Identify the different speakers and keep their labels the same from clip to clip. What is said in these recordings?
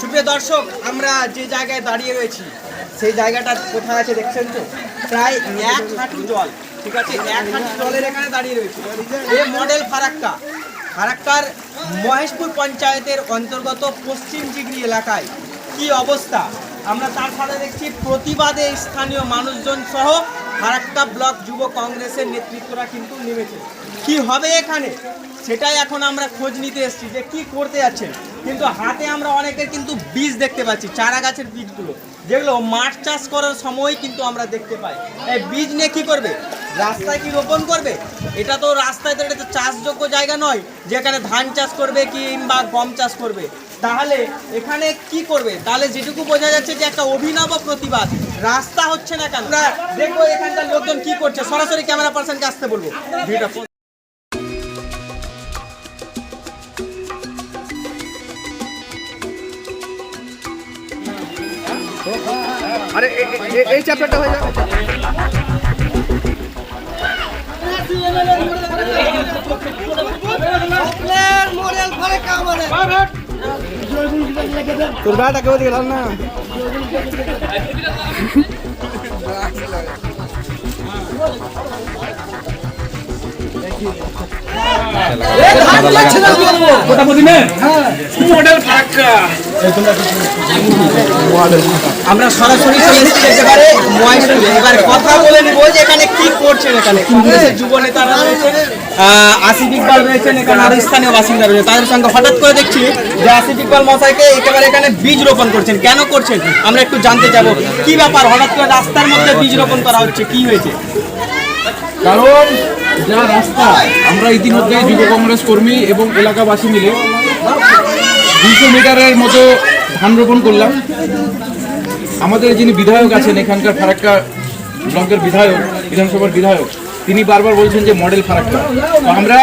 Speaker 1: সুপ্রিয় দর্শক, আমরা যে জায়গায় দাঁড়িয়ে রয়েছি, সেই জায়গাটা কোথায় আছে দেখছেন তো? প্রায় এক হাঁটু জল, ঠিক আছে? এক হাঁটু জলের এখানে দাঁড়িয়ে রয়েছে। এ মডেল ফারাক্কা। ফারাক্কার মহেশপুর পঞ্চায়েতের অন্তর্গত পশ্চিম জিগরি এলাকায় কি অবস্থা? আমরা তার সাথে দেখছি প্রতিবাদে স্থানীয় মানুষজন সহ ফারাক্কা ব্লক যুব কংগ্রেসের নেতৃত্বরা কিন্তু নেমেছে। কি হবে এখানে? সেটাই এখন আমরা খোঁজ নিতে এসেছি যে কি করতে যাচ্ছেন? কিন্তু হাতে আমরা অনেকের কিন্তু বীজ দেখতে পাচ্ছি চারা গাছের বীজগুলো। যেগুলো মাঠ চাষ করার সময় কিন্তু আমরা দেখতে পাই। এই বীজ নিয়ে কী করবে? রাস্তায় কি রোপণ করবে? এটা তো রাস্তায় তো এটা তো চাষযোগ্য জায়গা নয় যেখানে ধান চাষ করবে কিংবা গম চাষ করবে। তাহলে এখানে কি করবে? তাহলে যেটুকু বোঝা যাচ্ছে যে একটা অভিনব প্রতিবাদ। রাস্তা হচ্ছে না কেন? দেখব এখানকার লোকজন কি করছে? সরাসরি ক্যামেরা পার্সনকে আসতে বলব। ভিডিওটা
Speaker 2: আরে এই চ্যাপ্টারটা হয়ে যাবে তোর ব্যাটাকে ওদিকে ঢাল না।
Speaker 1: আমরা সরাসরি চলে মহেশপুরে এবার কথা বলে নিব যে এখানে কি করছেন এখানে। কংগ্রেসের যুব নেতারা আসিফ ইকবাল রয়েছেন এখানে আরও স্থানীয় বাসিন্দা রয়েছে তাদের সঙ্গে হঠাৎ করে দেখছি যে আসিফ ইকবাল মশাইকে একেবারে এখানে বীজ রোপণ করছেন। কেন করছেন? আমরা একটু জানতে চাবো। কি ব্যাপার? হঠাৎ করে রাস্তার মধ্যে বীজ রোপণ করা হচ্ছে। কি হয়েছে?
Speaker 3: কারণ যা রাস্তা আমরা ইতিমধ্যে যুব কংগ্রেস কর্মী এবং এলাকাবাসী মিলে দুশো মিটারের মতো ধান রোপণ করলাম। আমাদের যিনি বিধায়ক আছেন, এখানকার ফারাক্কা ব্লকের বিধায়ক, বিধানসভার বিধায়ক, তিনি বারবার বলছেন যে মডেল ফারাক্কা। আমরা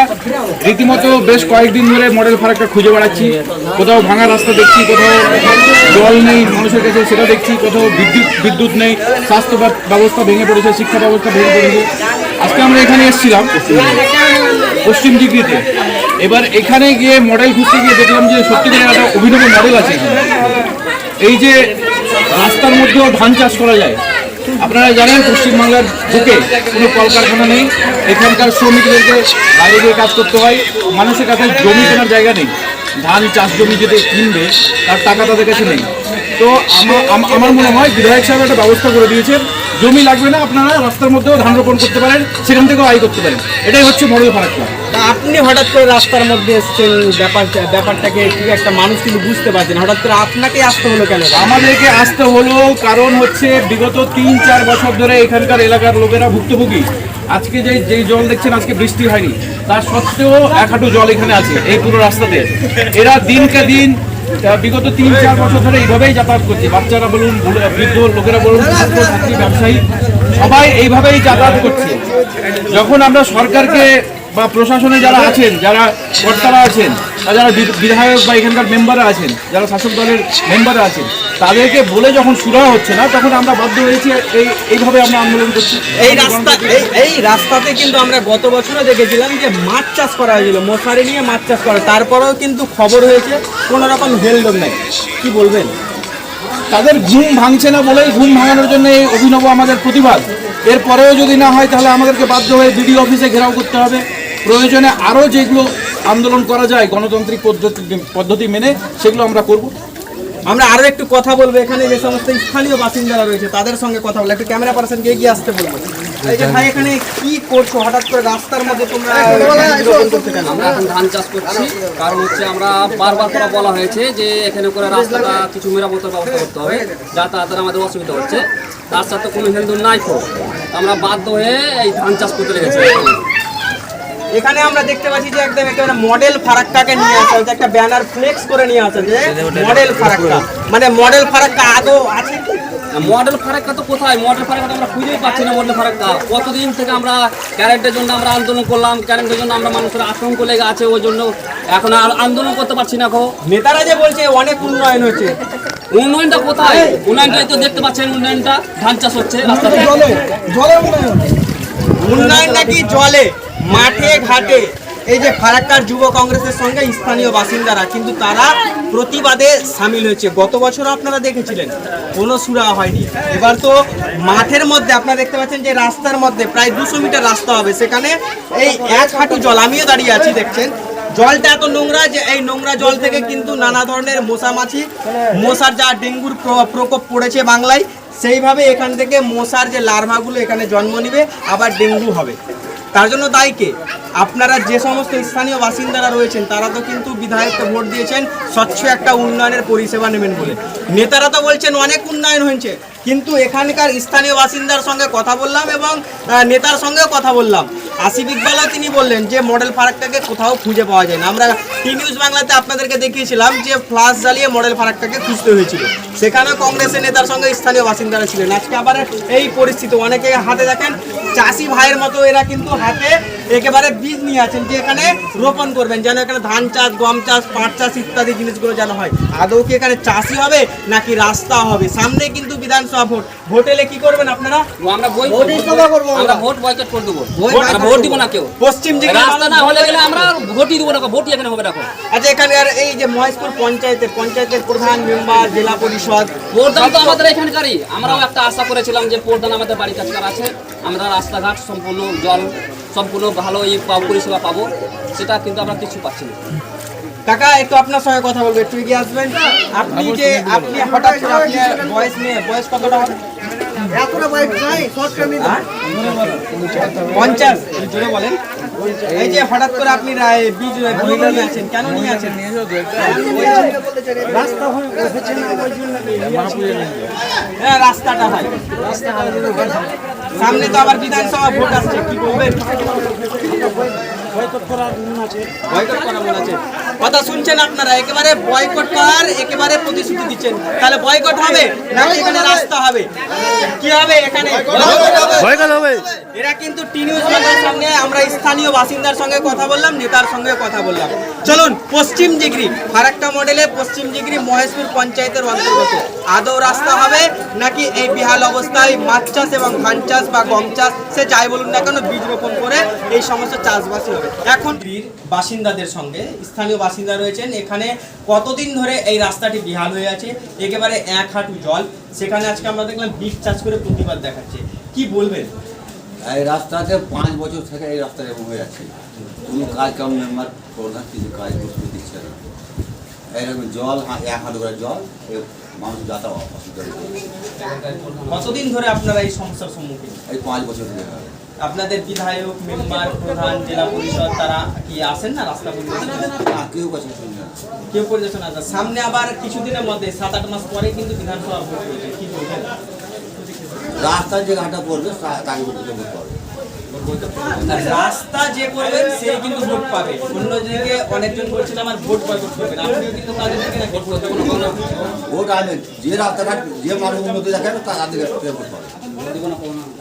Speaker 3: রীতিমতো বেশ কয়েকদিন ধরে মডেল ফারাক্কা খুঁজে বেড়াচ্ছি। কোথাও ভাঙা রাস্তা দেখছি, কোথাও জল নেই, মানুষের কাছে সেটা দেখছি, কোথাও বিদ্যুৎ বিদ্যুৎ নেই, স্বাস্থ্য ব্যবস্থা ভেঙে পড়েছে, শিক্ষা ব্যবস্থা ভেঙে পড়েছে। আজকে আমরা এখানে এসেছিলাম, পশ্চিম ডিগ্রিতে এবার এখানে গিয়ে মডেল খুঁজতে গিয়ে দেখলাম যে সত্যিকারের একটা অভিনব মডেল আছে। এই যে রাস্তার মধ্যেও ধান চাষ করা যায়। আপনারা জানেন, পশ্চিমবাংলার বুকে কোনো কলকারখানা নেই। এখানকার শ্রমিকদেরকে বাইরে গিয়ে কাজ করতে হয়। মানুষের কাছে জমি কেনার জায়গা নেই। ধান চাষ জমি যদি কিনবে, তার টাকা তাদের কাছে নেই। তো আমার মনে হয় বিধায়ক সাহেব একটা ব্যবস্থা করে দিয়েছেন। জমি লাগবে না আপনারা রাস্তার মধ্যেও ধান রোপণ করতে পারেন সেখান থেকেও আয় করতে পারেন। এটাই হচ্ছে মডেল ফারাক্কা
Speaker 1: আপনি হঠাৎ করে রাস্তার মধ্যে এসছেন ব্যাপারটা ব্যাপারটাকে ঠিক একটা মানুষ কিন্তু বুঝতে পারছেন হঠাৎ করে আপনাকে আসতে হলো কেন?
Speaker 3: আমাদেরকে আসতে হলো কারণ হচ্ছে বিগত তিন চার বছর ধরে এখানকার এলাকার লোকেরা ভুক্তভোগী। আজকে যে যেই জল দেখছেন আজকে বৃষ্টি হয়নি। তার সত্ত্বেও এক হাঁটু জল এখানে আছে এই পুরো রাস্তাতে। এরা দিনকে দিন বিগত তিন, চার বছর ধরে এইভাবেই যাতায়াত করছে। বাচ্চারা বলুন বৃদ্ধ, লোকেরা বলুন ব্যবসায়ী, সবাই এইভাবেই যাতায়াত করছে। যখন আমরা সরকারকে বা প্রশাসনে যারা আছেন যারা কর্তারা আছেন বা যারা বিধায়ক বা এখানকার মেম্বাররা আছেন যারা শাসক দলের মেম্বাররা আছেন তাদেরকে বলে যখন শুরু হচ্ছে না তখন আমরা বাধ্য হয়েছি এই এইভাবে আমরা আন্দোলন করছি।
Speaker 1: এই রাস্তা এই রাস্তাতে কিন্তু আমরা গত বছরও দেখেছিলাম যে মাছ চাষ করা হয়েছিল মশারি নিয়ে মাছ চাষ করা। তারপরেও কিন্তু খবর হয়েছে কোনো রকম হেলদোল নাই। কি বলবেন?
Speaker 3: তাদের ঘুম ভাঙছে না বলেই ঘুম ভাঙানোর জন্য এই অভিনব আমাদের প্রতিবাদ। এরপরেও যদি না হয় তাহলে আমাদেরকে বাধ্য হয়ে বিডি অফিসে ঘেরাও করতে হবে। প্রয়োজনে আরও যেগুলো আন্দোলন করা যায় গণতান্ত্রিক পদ্ধতি পদ্ধতি মেনে সেগুলো আমরা করব।
Speaker 1: আমরা আরও একটু কথা বলব। এখানে যে সমস্ত স্থানীয় বাসিন্দারা রয়েছে তাদের সঙ্গে কথা বলব। একটু ক্যামেরা পার্সনকে এগিয়ে আসতে বলব? এই যে ভাই এখানে কি করছ? হঠাৎ করে রাস্তার মধ্যে তোমরা?
Speaker 4: আমরা এখন ধান চাষ করছি। কারণ হচ্ছে আমরা বারবার করে বলা হয়েছে যে এখানে করে রাস্তাটা কিছু মেরামতের ব্যবস্থা করতে হবে যাতায়াতের আমাদের অসুবিধা হচ্ছে। তার সাথে কোনো হেলদুল নাই তো। আমরা বাধ্য হয়ে এই ধান চাষ করতে লেগেছি।
Speaker 1: এখানে আমরা দেখতে পাচ্ছি যে একদম একেবারে মডেল ফারাক্কাকে নিয়ে আসা হয়েছে। একটা ব্যানার ফ্লেক্স করে নিয়ে আসা যে মডেল ফারাক্কা। মানে মডেল ফারাক্কা আদৌ আছে?
Speaker 4: মডেল ফারাক্কা তো কোথায়? মডেল ফারাক্কা আমরা খুঁজেই পাচ্ছি না মডেল ফারাক্কা। কতদিন থেকে আমরা কারেন্টের জন্য আমরা আন্দোলন করলাম কারেন্টের জন্য আমরা মানুষের আতঙ্ক লেগে আছে ওই জন্য এখন আর আন্দোলন করতে পারছি না এখন
Speaker 1: নেতারা যে বলছে অনেক উন্নয়ন হয়েছে
Speaker 4: উন্নয়নটা কোথায়? উন্নয়নটাই তো দেখতে পাচ্ছেন উন্নয়নটা ধান চাষ হচ্ছে রাস্তাতে
Speaker 1: উন্নয়ন নাকি জলে? মাঠে, ঘাটে। এই যে ফারাক্কার যুব কংগ্রেসের সঙ্গে স্থানীয় বাসিন্দারা, কিন্তু তারা প্রতিবাদে সামিল হয়েছে। গত বছর আপনারা দেখেছিলেন, কোনো সুরা হয়নি। এবার তো মাঠের মধ্যে আপনারা দেখতে পাচ্ছেন যে রাস্তার মধ্যে প্রায় দুশো মিটার রাস্তা হবে। সেখানে এই এক হাঁটু জল, আমিও দাঁড়িয়ে আছি, দেখছেন। জলটা এত নোংরা যে এই নোংরা জল থেকে কিন্তু নানা ধরনের মশা মাছি মশার যা ডেঙ্গুর প্র- প্রকোপ পড়েছে বাংলায়, সেইভাবে এখান থেকে মশার যে লার্ভাগুলো এখানে জন্ম নিবে, আবার ডেঙ্গু হবে। তার জন্য দায়ী কে? আপনারা যে সমস্ত স্থানীয় বাসিন্দারা রয়েছেন, তারা তো কিন্তু বিধায়ককে ভোট দিয়েছেন স্বচ্ছ একটা উন্নয়নের পরিষেবা নেবেন বলে। নেতারা তো বলছেন অনেক উন্নয়ন হয়েছে, কিন্তু এখানকার স্থানীয় বাসিন্দার সঙ্গে কথা বললাম এবং নেতার সঙ্গেও কথা বললাম। আসিফ ইকবালও তিনি বললেন যে মডেল ফারাকটাকে কোথাও খুঁজে পাওয়া যায় না। আমরা টি নিউজ বাংলাতে আপনাদেরকে দেখিয়েছিলাম যে ফ্লাশ জ্বালিয়ে মডেল ফারাকটাকে খুঁজতে হয়েছিল। সেখানে কংগ্রেসের নেতার সঙ্গে স্থানীয় বাসিন্দারা ছিলেন। আজকে আবার এই পরিস্থিতি। অনেকে হাতে দেখেন চাষি ভাইয়ের মতো এরা কিন্তু হাতে একেবারে বীজ নিয়ে আছেন যে এখানে রোপণ করবেন যেন এখানে ধান চাষ গম চাষ পাট চাষ ইত্যাদি জিনিসগুলো যেন হয়। আদৌ কি এখানে চাষি হবে নাকি রাস্তা হবে? সামনে কিন্তু বিধানসভা ভোট। ভোট এলে কি করবেন আপনারা?
Speaker 4: আমরা ভোট বয়কট করে দেবো।
Speaker 1: ভোট-
Speaker 4: দিব না কেউ।
Speaker 1: পশ্চিম দিকে
Speaker 4: রাস্তা না হলে গেলে আমরা ভোটই দিব না ভোটই এখানে হবে না
Speaker 1: আচ্ছা এখানে আর এই যে মহেশপুর পঞ্চায়েতের পঞ্চায়েতের প্রধান মেম্বার জেলা পরিষদ।
Speaker 4: প্রধান তো আমাদের এখানকারই। আমরাও একটা আশা করেছিলাম যে প্রধান আমাদের বাড়ির কাছকার আছে। আমরা রাস্তাঘাট সম্পূর্ণ জল সম্পূর্ণ ভালো এই পরিষেবা পাবো। সেটা কিন্তু আমরা কিছু পাচ্ছি না।
Speaker 1: কাকা একটু আপনার সঙ্গে কথা বলব একটু এগিয়ে আসবেন। আপনি যে আপনি হঠাৎ করে আপনার বয়স নিয়ে বয়স কতটা হবে? হ্যাঁ? পঞ্চাশ জোরে বলেন এই যে হঠাৎ করে আপনি বীজ নিয়ে আছেন কেন নিয়ে আছেন হ্যাঁ। রাস্তাটা হয়। সামনে তো আবার বিধানসভা ভোট আসছে কি বলবেন? বয়কট করার মন আছে। কথা শুনছেন আপনারা একেবারে বয়কট করার একেবারে প্রতিশ্রুতি দিচ্ছেন। তাহলে বয়কট হবে নাকি এখানে রাস্তা হবে? কি হবে এখানে?
Speaker 2: হবে।
Speaker 1: এরা কিন্তু টি নিউজ বাংলার সামনে আমরা স্থানীয় বাসিন্দার সঙ্গে কথা বললাম নেতার সঙ্গে কথা বললাম। চলুন পশ্চিম জিগরি ফারাক্কা মডেলে পশ্চিম ডিগ্রি মহেশপুর পঞ্চায়েতের অন্তর্গত। আদৌ রাস্তা হবে নাকি এই বিহাল অবস্থায় মাছ চাষ এবং ধান চাষ বা গম চাষ? সে যাই বলুন না কেন বীজ রোপণ করে এই সমস্ত চাষবাসই হবে। এখন বাসিন্দাদের সঙ্গে স্থানীয় বাসিন্দা রয়েছেন। এখানে কতদিন ধরে এই রাস্তাটি বিহাল হয়ে আছে? একেবারে এক হাঁটু জল। সেখানে আজকে আমরা দেখলাম বীজ চাষ করে প্রতিবাদ দেখাচ্ছে। কি বলবেন?
Speaker 5: এই রাস্তাতে পাঁচ বছর থেকে এই রাস্তা এরকম হয়ে যাচ্ছে কোনো কাজ কাম মেম্বার প্রধান কিছু কাজ করতে দিচ্ছে না। এইরকম জল এক হাঁটু করে জল মানুষ যাতা অসুবিধা
Speaker 1: কতদিন ধরে আপনারা এই সমস্যার সম্মুখীন?
Speaker 5: এই পাঁচ বছর থেকে
Speaker 1: আপনাদের বিধায়ক মেম্বার প্রধান জেলা পরিষদ তারা কি আসেন না রাস্তা
Speaker 5: কেউ
Speaker 1: পরিদর্শন আসে না। সামনে আবার কিছুদিনের মধ্যে সাত আট মাস পরে কিন্তু বিধানসভা ভোট রয়েছে কি বলবেন?
Speaker 5: রাস্তার যে ঘাটা পড়বে তাকে ভোট পাবে।
Speaker 1: রাস্তা যে করবেন সে কিন্তু ভোট পাবে। অন্যদিকে অনেকজন বলছিল আমার ভোট বয়কট করবেন আপনিও কিন্তু তাদের দিকে ভোট করতে কোনো কোনো
Speaker 5: ভোট আসবে যে রাস্তাঘাট যে মানুষ উন্নতি দেখাবে তা তাদের ভোট পাবে।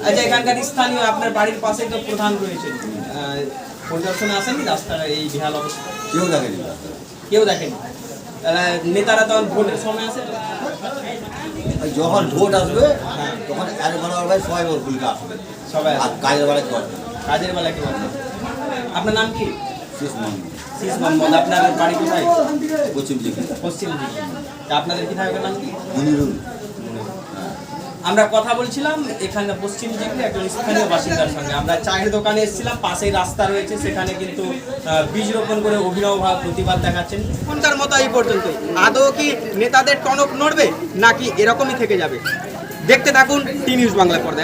Speaker 1: আচ্ছা এখানকার স্থানীয় আপনার বাড়ির পাশে তো প্রধান রয়েছে। পরিদর্শনে আসেনি রাস্তার এই বিহাল অবস্থা?
Speaker 5: কেউ দেখেনি।
Speaker 1: কেউ দেখেনি? নেতারা তখন ভোটের সময় আসে
Speaker 5: যখন ভোট আসবে তখন একবার ভাই সবাই ওর ভুলকে আসবে।
Speaker 1: সবাই
Speaker 5: আর কাজের বেলায় কেউ আসবে
Speaker 1: কাজের বেলা কেউ আপনার নাম কি?
Speaker 5: শেষ মানুষ
Speaker 1: শীষ মোহাম্মদ আপনার বাড়ি কোথায়?
Speaker 5: পশ্চিম দিকে।
Speaker 1: পশ্চিম দিকে। আপনাদের বিধায়কের নাম কি?
Speaker 5: মনিরুল।
Speaker 1: আমরা কথা বলছিলাম এখানে পশ্চিম দিকে একজন স্থানীয় বাসিন্দার সঙ্গে। আমরা চায়ের দোকানে এসেছিলাম, পাশেই রাস্তা রয়েছে, সেখানে কিন্তু বীজ রোপণ করে অভিনবভাবে প্রতিবাদ দেখাচ্ছেন। এখনকার মতো এই পর্যন্ত। আদৌ কি নেতাদের টনক নড়বে নাকি এরকমই থেকে যাবে? দেখতে থাকুন টি নিউজ বাংলা পর্দায়।